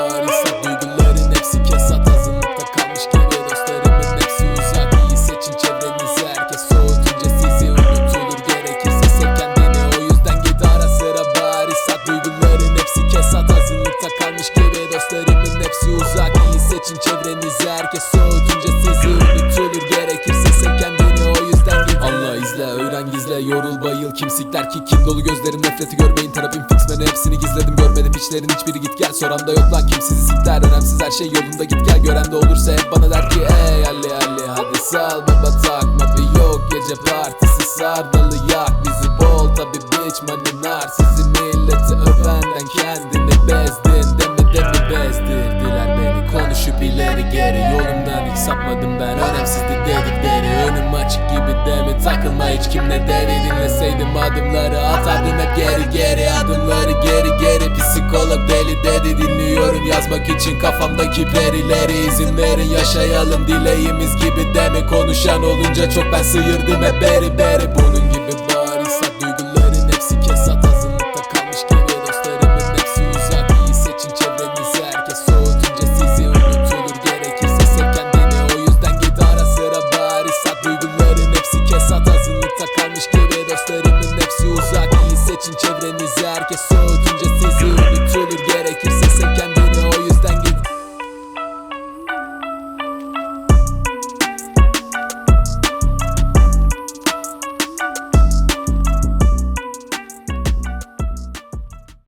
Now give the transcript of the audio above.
ağrısı Duyguların hepsi kesat azınlıkta kalmış geriye Dostlarımın hepsi uzak. İyi seçin çevrenizi Herkes soğutunca sizi unutulur gerekirse Sev kendini. O yüzden git ara sıra barisat Duyguların hepsi kesat azınlıkta kalmış geriye Dostlarımın hepsi uzak. İyi seçin çevrenizi Herkes soğutunca sizi Yorul bayıl. Kimsikler ki kim dolu gözlerim nefreti görmeyin. Terapim fix ben hepsini gizledim görmedim. Hiçlerin hiçbiri git gel. Soramda yok lan kim sizi sikler? Önemsiz her şey yolunda git gel. Gören de olursa hep bana der ki Ey Ali Ali hadi sal baba takma bir yok Gece partisi sardalı yak. Bizi bol tabi bitch money nar. Sizi milleti övenden kendini bezdin. Demede mi bezdirdiler konuşup ileri geri Yolumdan hiç sapmadım ben. Önemsizdi dedikleri Önüm açık gibi demi takılma hiç kim ne deri Dinleseydim adımları atardım hep geri geri. Adımları geri geri. Psikolog deli dedi Dinliyorum. Yazmak için kafamdaki perileri izin verin. Yaşayalım dileğimiz gibi demi Konuşan olunca çok ben sıyırdım hep beri beri. Bunun gibi